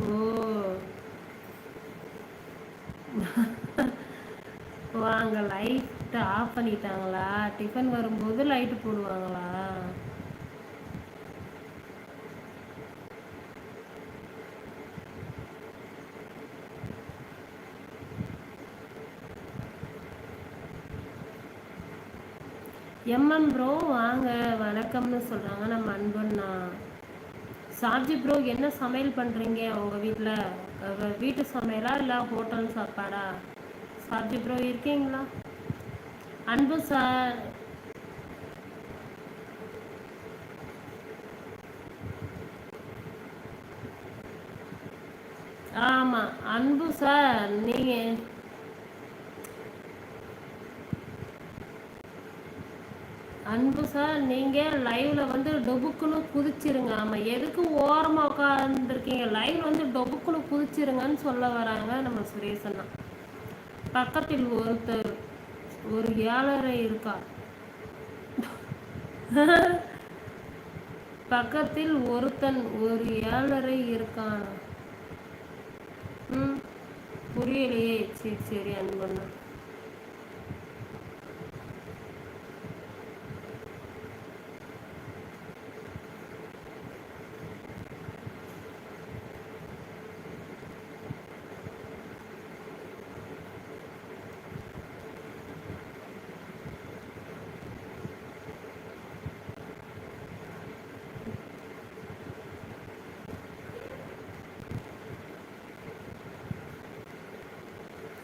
ஓ. வாங்க light off பண்ணிட்டாங்களா? Tiffin வரும்போது லைட்டு போடுவாங்களா? எம்எம் ப்ரோ வாங்க. வணக்கம்னு சொல்கிறாங்க நம்ம அன்பண்ணா சார்ஜி ப்ரோ என்ன சமையல் பண்ணுறீங்க உங்கள் வீட்டில் வீட்டு சமையலா இல்லை ஹோட்டல் சாப்பாடா? சார்ஜி ப்ரோ இருக்கீங்களா? அன்பு சார் ஆமாம் அன்பு சார் நீங்கள் அன்பு சார் நீங்கள் லைவில் வந்து டொபுக்குன்னு குதிச்சிருங்க. ஆமாம் எதுக்கு ஓரமாக உட்காந்துருக்கீங்க லைவில் வந்து டொபுக்குன்னு குதிச்சிருங்கன்னு சொல்ல வராங்க நம்ம சுரேஷன்னா பக்கத்தில் ஒருத்தர் ஒரு ஏழரை இருக்கா? பக்கத்தில் ஒருத்தன் ஒரு ஏழரை இருக்கான்? ம் புரியலையே. சரி சரி அன்பண்ணா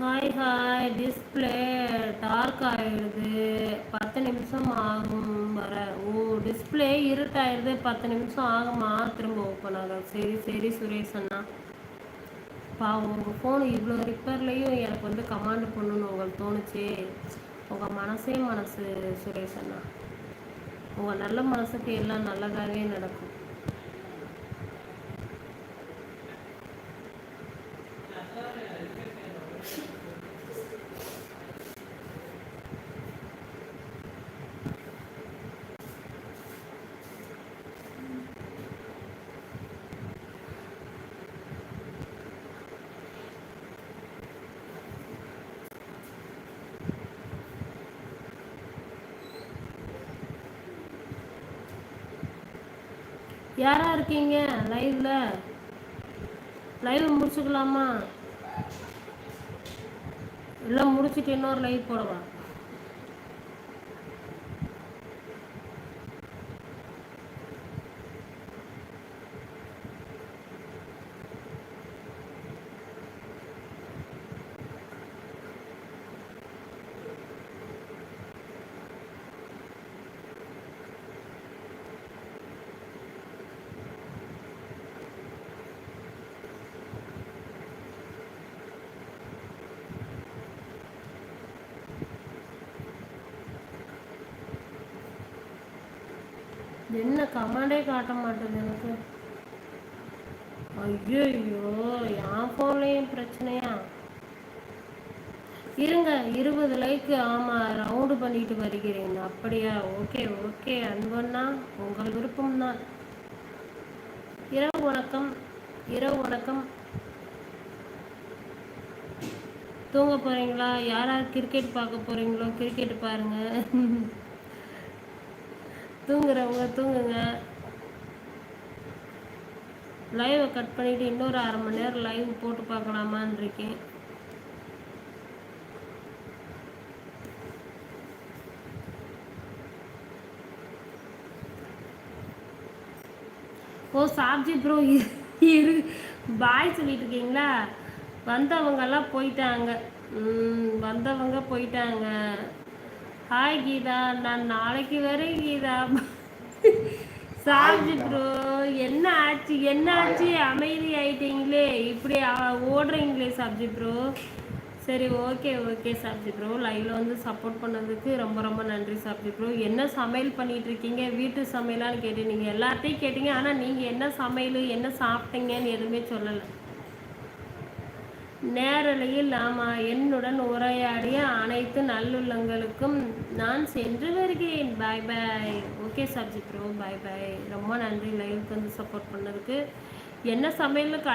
ஹாய் ஹாய் டிஸ்பிளே டார்க் ஆகிடுது பத்து நிமிஷம் ஆகும் வர. ஓ டிஸ்பிளே இருட்டாயிடுது. பத்து நிமிஷம் ஆகுமா? திரும்ப ஓப்பன் ஆகும் சரி சரி சுரேஷ் அண்ணா. பா உங்கள் ஃபோன் இவ்வளோ ரிப்பேர்லேயும் எனக்கு வந்து கமாண்ட் பண்ணணும்னு உங்களுக்கு தோணுச்சு. உங்கள் மனசே மனசு சுரேஷ் அண்ணா. உங்கள் நல்ல மனசுக்கு எல்லாம் நல்லதாகவே நடக்கும். யாரா இருக்கீங்க? லைவ்ல. லைவ் முடிச்சுக்கலாமா? எல்லாம் முடிச்சுட்டு இன்னொரு லைவ் போடவா? என்ன கமாண்டே காட்ட மாட்டேது எனக்கு? ஐயோ என் ஃபோன்லேயும் பிரச்சனையா? இருங்க இருபது லைக்கு ஆமாம் ரவுண்டு பண்ணிட்டு வருகிறேன். அப்படியா? ஓகே ஓகே அன்பண்ணா உங்கள் விருப்பம் தான் இரவு வணக்கம் இரவு வணக்கம். தூங்க போகிறீங்களா யார் யார் கிரிக்கெட் பார்க்க போகிறீங்களோ கிரிக்கெட் பாருங்கள் தூங்குறவங்க தூங்குங்க. லைவை கட் பண்ணிவிட்டு இன்னொரு அரை மணி நேரம் லைவ் போட்டு பார்க்கலாமான் இருக்கேன் ஓ சாப்ஜி ப்ரோ இரு பாய் சொல்லிட்டு இருக்கீங்களா வந்தவங்கெல்லாம் போயிட்டாங்க. வந்தவங்க போயிட்டாங்க. ஹாய் கீதா நான் நாளைக்கு வரேன் கீதா. சார்ஜ் ப்ரோ என்ன ஆச்சு? என்ன ஆச்சு? அமைதி ஆயிட்டீங்களே. இப்படி ஓடுறீங்களே சாப்ஜி ப்ரோ சரி ஓகே ஓகே சாப்ஜி ப்ரோ லைவ்ல வந்து சப்போர்ட் பண்ணதுக்கு ரொம்ப ரொம்ப நன்றி சாப்ஜி ப்ரோ என்ன சமையல் பண்ணிட்டு இருக்கீங்க? வீட்டு சமையலான்னு கேட்டு நீங்கள் எல்லாத்தையும் கேட்டீங்க. ஆனால் நீங்கள் என்ன சமையல் என்ன சாப்பிட்டீங்கன்னு எதுவுமே சொல்லலை. நேரலையில் நாம என்னுடன் உரையாடிய அனைத்து நல்லுள்ளங்களுக்கும் நான் சென்று வருகிறேன். Bye bye okay sabzi bro bye bye ரொம்ப நன்றி லைவுக்கு வந்து சப்போர்ட் பண்ணதுக்கு. என்ன சமையலுக்கு